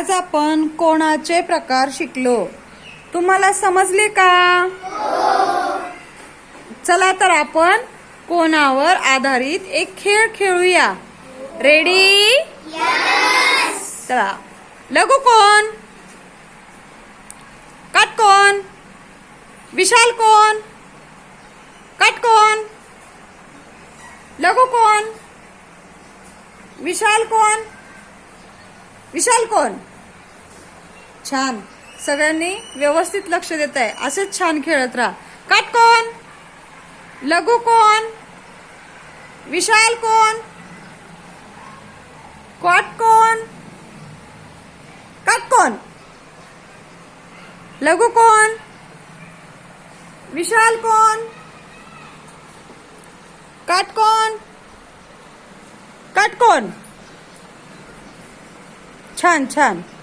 आज आपण कोणाचे प्रकार शिकलो? तुम्हाला समजले का? चला तर आपण कोणावर आधारित एक खेळ खेळूया. रेडी चला. लघु कोण? काटकोण विशाल कोण? काटकोण लघु कोण? विशाल कोण? विशाल कोण? छान. सगळ्यांनी व्यवस्थित लक्ष देत आहे. असेच छान खेळत राहा. काटकोण लघु कोण? विशाल कोण? कॉट कोण? काटकोण लघु कोण? विशाल कोण? काटकोण काटकोण छान छान.